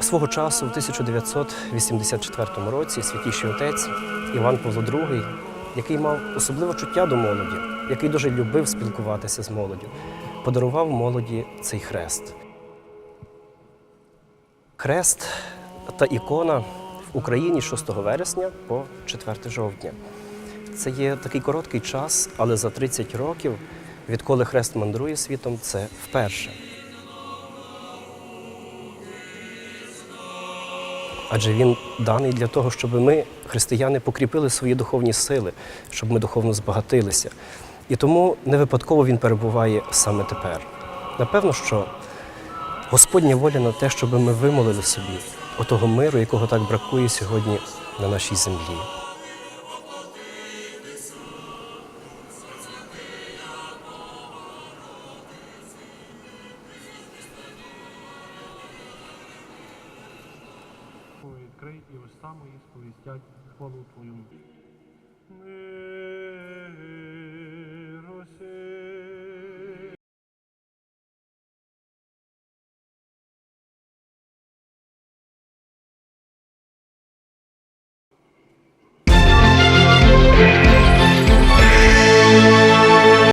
Свого часу, в 1984 році, святіший отець Іван Павло II, який мав особливе чуття до молоді, який дуже любив спілкуватися з молоддю, подарував молоді цей хрест. Хрест та ікона в Україні з 6 вересня по 4 жовтня. Це є такий короткий час, але за 30 років, відколи хрест мандрує світом, це вперше. Адже він даний для того, щоб ми, християни, покріпили свої духовні сили, щоб ми духовно збагатилися. І тому не випадково він перебуває саме тепер. Напевно, що Господня воля на те, щоб ми вимолили собі отого миру, якого так бракує сьогодні на нашій землі. Відкрий і устами їх сповістять хвалу Твою.